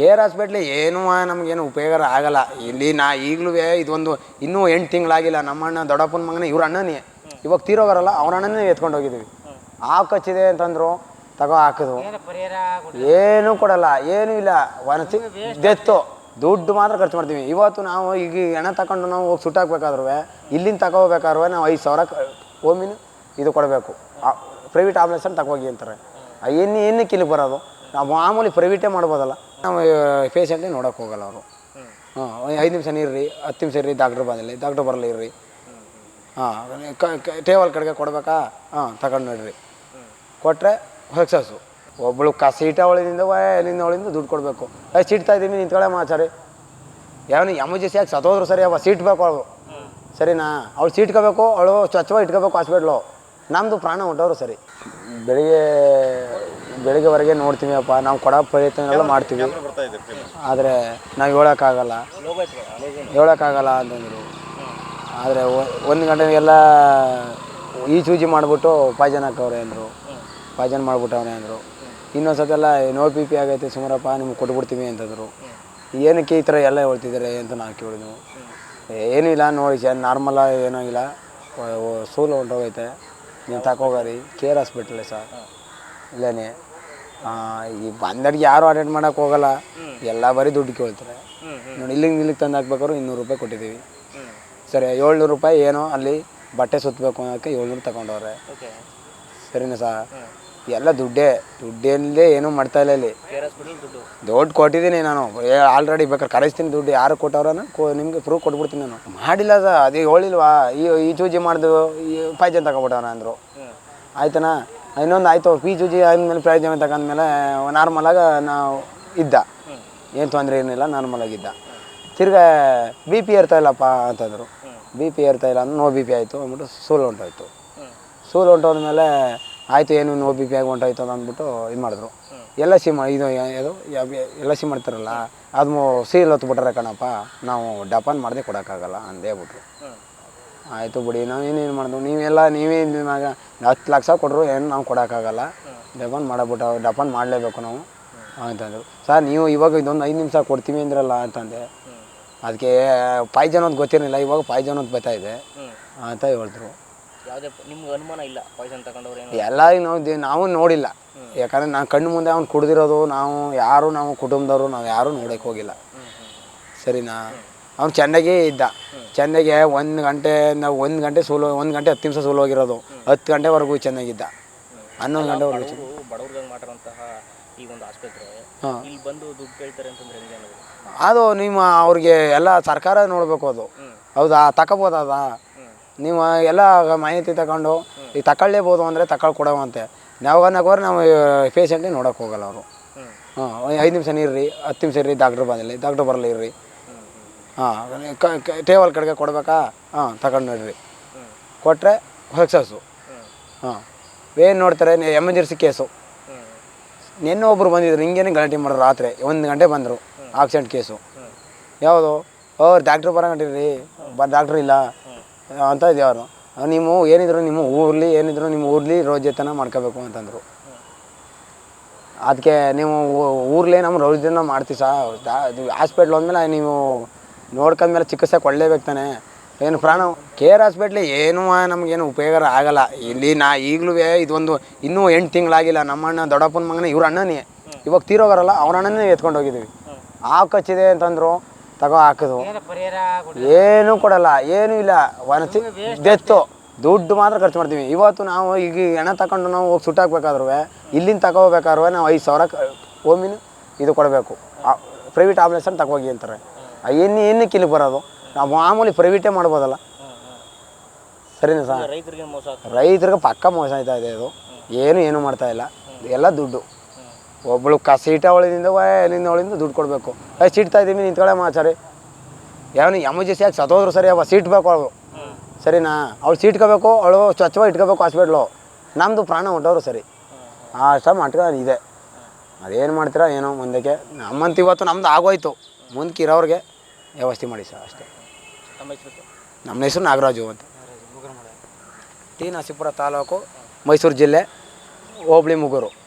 K R ಹಾಸ್ಪಿಟ್ಲಿ ಏನೂ ನಮಗೇನು ಉಪಯೋಗ ಆಗಲ್ಲ. ಇಲ್ಲಿ ನಾ ಈಗಲೂ ಇದೊಂದು ಇನ್ನೂ ಎಂಟು ತಿಂಗಳಾಗಿಲ್ಲ. ನಮ್ಮ ಅಣ್ಣ ದೊಡ್ಡಪ್ಪನ ಮಗನೇ ಇವ್ರ ಅಣ್ಣನೇ. ಇವಾಗ ತೀರೋಗಾರಲ್ಲ ಅವ್ರ ಅಣ್ಣನೇ ಎತ್ಕೊಂಡು ಹೋಗಿದ್ದೀವಿ. ಹಾವು ಕಚ್ಚಿದೆ ಅಂತಂದ್ರು ತಗೋ ಹಾಕಿದ್ವು ಏನೂ ಕೊಡಲ್ಲ. ಏನೂ ಇಲ್ಲ. ಒನಸಿ ಡೆತ್ತು ದುಡ್ಡು ಮಾತ್ರ ಖರ್ಚು ಮಾಡ್ತೀವಿ. ಇವತ್ತು ನಾವು ಈಗ ಹೆಣ ತಗೊಂಡು ನಾವು ಹೋಗಿ ಸುಟ್ಟಾಕ್ಬೇಕಾದ್ರೂ ಇಲ್ಲಿಂದ ತಗೋಬೇಕಾದ್ರೂ ನಾವು ಐದು ಸಾವಿರ ಓಮಿನ ಇದು ಕೊಡಬೇಕು. ಪ್ರೈವೇಟ್ ಆಂಬುಲೆನ್ಸನ್ನು ತಗೋಗಿ ಅಂತಾರೆ. ಏನು ಏನಕ್ಕೆ ಇಲ್ಲಿಗೆ ಬರೋದು. ನಾವು ಮಾಮೂಲಿ ಪ್ರೈವೇಟೇ ಮಾಡ್ಬೋದಲ್ಲ. ನಾವು ಪೇಷಂಟ್ಲಿ ನೋಡೋಕೆ ಹೋಗಲ್ಲ ಅವರು. ಹಾಂ ಐದು ನಿಮಿಷ ಇರ್ರಿ ಹತ್ತು ನಿಮಿಷ ಇರ್ರಿ ಡಾಕ್ಟ್ರ್ ಬಂದಿಲ್ಲ ಡಾಕ್ಟ್ರ್ ಬರಲಿ ಇರ್ರಿ. ಹಾಂ ಟೇಬಲ್ ಕಡೆಗೆ ಕೊಡಬೇಕಾ? ಹಾಂ, ತಗೊಂಡು ನೋಡ್ರಿ. ಕೊಟ್ಟರೆ ಸಕ್ಸಸ್ಸು ಒಬ್ಬಳು ಕ ಸೀಟ ಒಳದಿಂದ ಎಲ್ಲಿಂದ ಒಳಿಂದ ದುಡ್ಡು ಕೊಡಬೇಕು. ಅಯ್ಯ ಸೀಟ್ತಾ ಇದ್ದೀನಿ ನಿಂತ್ಕೊಳ್ಳೆ ಮಾಚಾರಿ ಯಾವನು ಎಮರ್ಜೆನ್ಸಿ ಆಗಿ ಸತ್ತೋದ್ರು ಸರಿ, ಅವ ಸೀಟ್ ಬೇಕು ಅವಳು. ಸರಿನಾ? ಅವಳು ಸೀಟ್ಕೋಬೇಕು ಅವಳು ಸ್ವಚ್ಛವಾಗಿ ಇಟ್ಕೋಬೇಕು ಹಾಸ್ಪಿಟ್ಲು ನಮ್ಮದು ಪ್ರಾಣ ಹೊಂಟವರು ಸರಿ. ಬೆಳಿಗ್ಗೆ ಬೆಳಿಗ್ಗೆವರೆಗೆ ನೋಡ್ತೀವಿ ಅಪ್ಪ ನಾವು ಕೊಡೋ ಪ್ರಯತ್ನ ಎಲ್ಲ ಮಾಡ್ತೀವಿ. ಆದರೆ ನಾವು ಹೇಳೋಕ್ಕಾಗಲ್ಲ. ಹೇಳೋಕ್ಕಾಗಲ್ಲ ಅಂತಂದರು ಆದರೆ ಒಂದು ಗಂಟೆಗೆಲ್ಲ ಈ ಚೂಜಿ ಮಾಡಿಬಿಟ್ಟು ಪಾಯ್ಜನ್ ಹಾಕವ್ರೆ ಅಂದರು. ಪಾಯ್ಜನ್ ಮಾಡ್ಬಿಟ್ಟವ್ರೆ ಅಂದರು. ಇನ್ನೊಂದು ಸತಿ ಎಲ್ಲ ನೋ ಪಿ ಪಿ ಆಗೈತೆ ಸುಮಾರಪ್ಪ ನಿಮ್ಗೆ ಕೊಟ್ಬಿಡ್ತೀವಿ ಅಂತಂದರು. ಏನಕ್ಕೆ ಈ ಥರ ಎಲ್ಲ ಹೇಳ್ತಿದ್ದಾರೆ ಅಂತ ನಾವು ಕೇಳಿದ್ವು ಏನೂ ಇಲ್ಲ ನೋಡಿ ಸರ್ ಏನೂ ಇಲ್ಲ. ಸೂಲು ಹೊಂಟೋಗೈತೆ ನೀವು ತಗೋಗಾರಿ ಕೆ ಆರ್ ಹಾಸ್ಪಿಟ್ಲೇ ಸರ್. ಇಲ್ಲೇನೆ. ಈ ಬಂದರಿಗೆ ಯಾರು ಅಟೆಂಡ್ ಮಾಡೋಕೆ ಹೋಗಲ್ಲ. ಎಲ್ಲ ಬರೀ ದುಡ್ಡು ಕೇಳ್ತಾರೆ. ನೋಡಿ ಇಲ್ಲಿಗೆ ಇಲ್ಲಿಗೆ ತಂದು ಹಾಕ್ಬೇಕಾದ್ರು ಇನ್ನೂರು ರೂಪಾಯಿ ಕೊಟ್ಟಿದ್ದೀವಿ. ಸರಿ ಏಳ್ನೂರು ರೂಪಾಯಿ ಏನೋ ಅಲ್ಲಿ ಬಟ್ಟೆ ಸುತ್ತಬೇಕು ಅನ್ನೋಕ್ಕೆ ಏಳ್ನೂರು ತಗೊಂಡವ್ರೆ. ಸರಿನಾ ಸಾ? ಎಲ್ಲ ದುಡ್ಡೇ ದುಡ್ಡೇನಿಲ್ಲದೆ ಏನೂ ಮಾಡ್ತಾ ಇಲ್ಲ ಇಲ್ಲಿ. ದುಡ್ಡು. ಕೊಟ್ಟಿದ್ದೀನಿ ನಾನು. ಆಲ್ರೆಡಿ ಬೇಕಾದ್ರೆ ಕರೆಸ್ತೀನಿ ದುಡ್ಡು. ಯಾರು ಕೊಟ್ಟವ್ರನ್ನ ಕೊ ನಿಮಗೆ ಪ್ರೂಫ್ ಕೊಟ್ಬಿಡ್ತೀನಿ ನಾನು. ಮಾಡಿಲ್ಲ ಸರ್ ಅದೇ ಹೇಳಿಲ್ವಾ? ಈ ಈ ಚೂಜಿ ಮಾಡ್ದು ಈ ಪಾಯ್ಜನ್ ತಗೊಬಿಟ್ಟವ್ರ ಅಂದರು. ಆಯ್ತನಾ? ಇನ್ನೊಂದು ಆಯಿತು ಪಿ ಜಿ ಆದ್ಮೇಲೆ ಪ್ರಯೋಜನ ತಗೊಂಡ್ಮೇಲೆ ನಾರ್ಮಲಾಗ ನಾವು ಇದ್ದ. ಏನು ತೊಂದರೆ ಏನಿಲ್ಲ ನಾರ್ಮಲಾಗಿದ್ದ ತಿರ್ಗಾ ಬಿ ಪಿ ಏರ್ತಾ ಇಲ್ಲಪ್ಪ ಅಂತಂದರು ಬಿ ಪಿ ಏರ್ತಾ ಇಲ್ಲ ಅಂದ್ರೆ ನೋ ಬಿ ಪಿ ಆಯಿತು ಅಂದ್ಬಿಟ್ಟು ಸೂಲು ಹೊಂಟೋಯ್ತು ಸೂಲು ಹೊಂಟೋದ್ಮೇಲೆ ಆಯಿತು ಏನು ನೋ ಬಿ ಪಿ ಆಗಿ ಹೊಂಟೋಯ್ತು ಅಂತ ಅಂದ್ಬಿಟ್ಟು ಇದು ಮಾಡಿದ್ರು. ಎಲ್ಲ ಸಿ ಮಾ ಇದು ಇದು ಎಲ್ಲ ಸಿ ಮಾಡ್ತಾರಲ್ಲ ಅದು ಸೀಲ್ ಹೊತ್ಬಿಟ್ರೆ ಕಣಪ್ಪ ನಾವು ಡಪಾನ್ ಮಾಡದೆ ಕೊಡೋಕ್ಕಾಗಲ್ಲ ಅಂದೇ ಬಿಟ್ರು. ಆಯಿತು ಬಿಡಿ ನಾವು ಏನೇನು ಮಾಡಿದ್ವು ನೀವೆಲ್ಲ ನೀವೇ ನಿಮಗೆ ಹತ್ತು ಲಕ್ಷ ಕೊಟ್ಟರು ಏನು ನಾವು ಕೊಡೋಕ್ಕಾಗಲ್ಲ. ಡಪಾನ್ ಮಾಡಬಿಟ್ಟು ಡಪಾನ್ ಮಾಡಲೇಬೇಕು ನಾವು. ಅಂತಂದರು ಸರ್ ನೀವು ಇವಾಗ ಇದೊಂದು ಐದು ನಿಮಿಷ ಕೊಡ್ತೀವಿ ಅಂದ್ರಲ್ಲ ಅಂತಂದೆ. ಅದಕ್ಕೆ ಪಾಯ್ಜನ್ ಅಂತ ಗೊತ್ತಿರಲಿಲ್ಲ ಇವಾಗ ಪಾಯ್ಜನ್ ಅಂತ ಬರ್ತಾ ಇದೆ ಅಂತ ಹೇಳಿದ್ರು. ಯಾವುದೇ ನಿಮ್ಗೆ ಅನುಮಾನ ಇಲ್ಲ ಪಾಯ್ಸನ್ ತಗೊಂಡವ್ರು ಏನು? ಎಲ್ಲ ನಾವು ನಾವು ನೋಡಿಲ್ಲ. ಯಾಕಂದ್ರೆ ನಾನು ಕಣ್ಣು ಮುಂದೆ ಅವ್ನು ಕುಡ್ದಿರೋದು ನಾವು ಯಾರು ನಾವು ಕುಟುಂಬದವರು ನಾವು ಯಾರೂ ನೋಡೋಕೆ ಹೋಗಿಲ್ಲ. ಸರಿನಾ? ಅವ್ನು ಚೆನ್ನಾಗೇ ಇದ್ದ. ಚೆನ್ನಾಗೆ ಒಂದು ಗಂಟೆ ನಾವು ಒಂದು ಗಂಟೆ ಸೋಲು ಒಂದು ಗಂಟೆ ಹತ್ತು ನಿಮಿಷ ಸೋಲು ಹೋಗಿರೋದು. ಹತ್ತು ಗಂಟೆವರೆಗೂ ಚೆನ್ನಾಗಿದ್ದ. ಹನ್ನೊಂದು ಗಂಟೆವರೆಗೂ ಚೆನ್ನ- ಅವರು ಬಡವ್ರಿಗೆ ಮಾಡಿರುವಂತಹ ಈ ಒಂದು ಆಸ್ಪತ್ರೆ ಹಾಂ. ಇಲ್ಲಿ ಬಂದು ದುಡ್ಡು ಕೇಳ್ತಾರೆ ಅಂತಂದ್ರೆ ಹೆಂಗೆ ಅನ್ನೋದು ಅದು ನಿಮ್ಮ ಅವ್ರಿಗೆ ಎಲ್ಲ ಸರ್ಕಾರ ನೋಡಬೇಕು ಅದು. ಹ್ಮ್. ಹೌದಾ? ತಗೋಬೋದದ ನೀವು ಎಲ್ಲ ಮಾಹಿತಿ ತಗೊಂಡು ಈಗ ತಗೊಳ್ಳೇಬೋದು ಅಂದರೆ ತಗೊಳ್ ಕೊಡವಂತೆ. ನಾವು ಅನ್ನೋಕೋದ್ರೆ ನಾವು ಪೇಷಂಟ್ಲಿ ನೋಡೋಕೆ ಹೋಗಲ್ಲ ಅವರು. ಹಾಂ ಐದು ನಿಮಿಷ ನೀರ್ರಿ ಹತ್ತು ನಿಮಿಷ ಇರ್ರಿ ಡಾಕ್ಟ್ರ್ ಬಂದಿಲ್ಲ ಡಾಕ್ಟ್ರ್ ಬರಲಿ ಇರ್ರಿ. ಹಾಂ ಟೇಬಲ್ ಕಡೆಗೆ ಕೊಡ್ಬೇಕಾ? ಹಾಂ, ತಗೊಂಡು ನೋಡ್ರಿ. ಕೊಟ್ಟರೆ ಸಕ್ಸಸ್ಸು ಹಾಂ, ಏನು ನೋಡ್ತಾರೆ ಎಮರ್ಜೆನ್ಸಿ ಕೇಸು. ನಿನ್ನೆ ಒಬ್ಬರು ಬಂದಿದ್ರು, ಹಿಂಗೇನೆ ಗಲಾಟೆ ಮಾಡೋರು ರಾತ್ರಿ. ಒಂದು ಗಂಟೆ ಬಂದರು ಆಕ್ಸಿಡೆಂಟ್ ಕೇಸು. ಯಾವುದು? ಅವ್ರು ಡಾಕ್ಟ್ರ್ ಬರಂಗಿರಿ ಬ ಡಾಕ್ಟ್ರ್ ಇಲ್ಲ. ಅಂತ ಇದ್ಯಾರು ನೀವು ಏನಿದ್ರು ನಿಮ್ಮ ಊರ್ಲಿ, ಏನಿದ್ರು ನಿಮ್ಮ ಊರ್ಲಿ ರೋಜೇತನ ಮಾಡ್ಕೋಬೇಕು ಅಂತಂದರು. ಅದಕ್ಕೆ ನೀವು ಊರಲ್ಲೇ ಊರ್ಲೇ ನಮ್ಮ ರೋಜನ ಮಾಡ್ತೀವಿ ಸಾ. ಹಾಸ್ಪಿಟ್ಲ್ ಅಂದಮೇಲೆ ನೀವು ನೋಡ್ಕೊಂಡ್ಮೇಲೆ ಚಿಕಿತ್ಸೆ ಕೊಡಲೇಬೇಕು ತಾನೆ. ಏನು ಪ್ರಾಣ ಕೆ ಆರ್ ಹಾಸ್ಪಿಟ್ಲಿ ಏನೂ ನಮಗೇನು ಉಪಯೋಗ ಆಗಲ್ಲ. ಇಲ್ಲಿ ನಾ ಈಗಲೂ ಇದೊಂದು ಇನ್ನೂ ಎಂಟು ತಿಂಗಳಾಗಿಲ್ಲ. ನಮ್ಮ ಅಣ್ಣ ದೊಡ್ಡಪ್ಪನ ಮಗನ ಇವ್ರ ಅಣ್ಣನೇ. ಇವಾಗ ತೀರೋಗಾರಲ್ಲ ಅವ್ರ ಅಣ್ಣನೇ ಎತ್ಕೊಂಡು ಹೋಗಿದ್ದೀವಿ. ಹಾವು ಕಚ್ಚಿದೆ ಅಂತಂದ್ರು ತಗೋ ಹಾಕಿದ್ವು ಏನೂ ಕೊಡಲ್ಲ ಏನೂ ಇಲ್ಲ. ವನಸಿ ಡೆತ್ತು ದುಡ್ಡು ಮಾತ್ರ ಖರ್ಚು ಮಾಡ್ತೀವಿ. ಇವತ್ತು ನಾವು ಈಗ ಹೆಣ ತಗೊಂಡು ನಾವು ಹೋಗಿ ಸುಟ್ಟಾಕ್ಬೇಕಾದ್ರೂ ಇಲ್ಲಿಂದ ತಗೋಬೇಕಾದ್ರೂ ನಾವು ಐದು ಸಾವಿರ ಓಮಿನ ಇದು ಕೊಡಬೇಕು. ಪ್ರೈವೇಟ್ ಆಂಬುಲೆನ್ಸನ್ನು ತಗೋಗಿ ಅಂತಾರೆ. ಏನು ಏನಕ್ಕೆ ಇಲ್ಲಿ ಬರೋದು. ನಾವು ಮಾಮೂಲಿ ಪ್ರೈವೇಟೇ ಮಾಡ್ಬೋದಲ್ಲ. ಸರಿನಾ ಸರ್ ರೈತರಿಗೆ ಮೋಸ ರೈತರಿಗೆ ಪಕ್ಕ ಮೋಸ ಆಯ್ತಾ ಇದೆ ಇದು ಏನು ಏನು ಮಾಡ್ತಾ ಇಲ್ಲ. ಎಲ್ಲ ದುಡ್ಡು. ಒಬ್ಬಳು ಕ ಸೀಟ ಒಳದಿಂದ ಎಲ್ಲಿಂದ ದುಡ್ಡು ಕೊಡಬೇಕು. ಏ ಸೀಟ್ತಾ ಇದ್ದೀವಿ ನಿಂತ್ಕೊಳ್ಳೆ ಮಾಚಾರಿ ಎಮರ್ಜೆನ್ಸಿ ಆಗಿ ಸತ್ತೋದ್ರು ಸರಿ ಅವ ಸೀಟ್ ಬೇಕು ಅವಳು. ಸರಿನಾ? ಅವ್ಳು ಸೀಟ್ಕೋಬೇಕು ಅವಳು ಸ್ವಚ್ಛವಾಗಿ ಇಟ್ಕೋಬೇಕು ಹಾಸ್ಪಿಟ್ಲು ನಮ್ಮದು ಪ್ರಾಣ ಹೊಂಟವ್ರು ಸರಿ. ಅಷ್ಟ ಮಾಡ್ಕೊ ಇದೆ. ಅದೇನು ಮಾಡ್ತೀರಾ ಏನೋ ಮುಂದಕ್ಕೆ. ನಮ್ಮಂತ ಇವತ್ತು ನಮ್ದು ಆಗೋಯ್ತು. ಮುಂದಕ್ಕೆ ಇರೋರಿಗೆ ವ್ಯವಸ್ಥೆ ಮಾಡಿ ಸರ್ ಅಷ್ಟೇ. ನಮ್ಮ ಹೆಸರು ನಮ್ಮ ಹೆಸರು ನಾಗರಾಜು ಅಂತ. ಟಿ ನರಸೀಪುರ ತಾಲೂಕು ಮೈಸೂರು ಜಿಲ್ಲೆ ಹೋಬಳಿ ಮುಗೂರು.